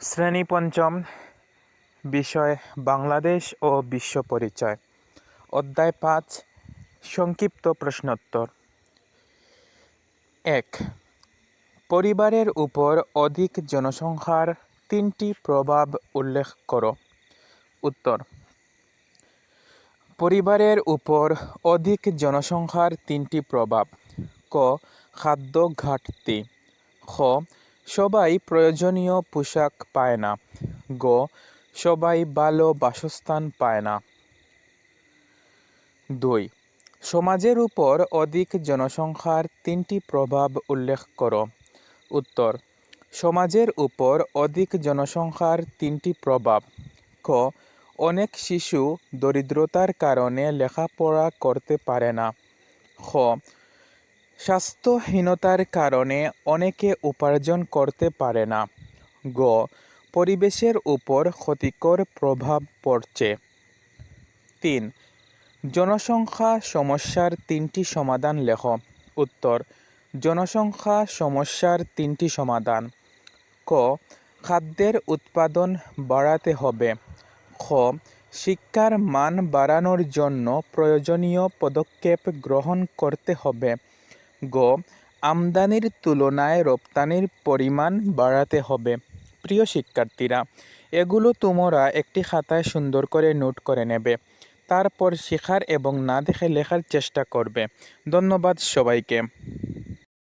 শ্রেণি পঞ্চম বিষয় বাংলাদেশ ও বিশ্ব পরিচয়। অধ্যায় পাঁচ, সংক্ষিপ্ত প্রশ্নোত্তর। এক, পরিবারের উপর অধিক জনসংখ্যার তিনটি প্রভাব উল্লেখ করো। উত্তর, পরিবারের উপর অধিক জনসংখ্যার তিনটি প্রভাব। ক, খাদ্য ঘাটতি। খ সবাই প্রয়োজনীয় পোশাক পায় না। গ, সবাই ভালো বাসস্থান পায় না। দুই, সমাজের উপর অধিক জনসংখ্যার তিনটি প্রভাব উল্লেখ করো। উত্তর, সমাজের উপর অধিক জনসংখ্যার তিনটি প্রভাব। ক, অনেক শিশু দরিদ্রতার কারণে লেখাপড়া করতে পারে না। খ স্বাস্থ্যহীনতার কারণে অনেকে উপার্জন করতে পারে না। গ, পরিবেশের উপর ক্ষতিকর প্রভাব পড়ছে। তিন, জনসংখ্যা সমস্যার তিনটি সমাধান লেখ। উত্তর, জনসংখ্যা সমস্যার তিনটি সমাধান। ক, খাদ্যের উৎপাদন বাড়াতে হবে। খ, শিক্ষার মান বাড়ানোর জন্য প্রয়োজনীয় পদক্ষেপ গ্রহণ করতে হবে। গ, আমদানির তুলনায় রপ্তানির পরিমাণ বাড়াতে হবে। প্রিয় শিক্ষার্থীরা, এগুলো তোমরা একটি খাতায় সুন্দর করে নোট করে নেবে। তারপর শেখার এবং না দেখে লেখার চেষ্টা করবে। ধন্যবাদ সবাইকে।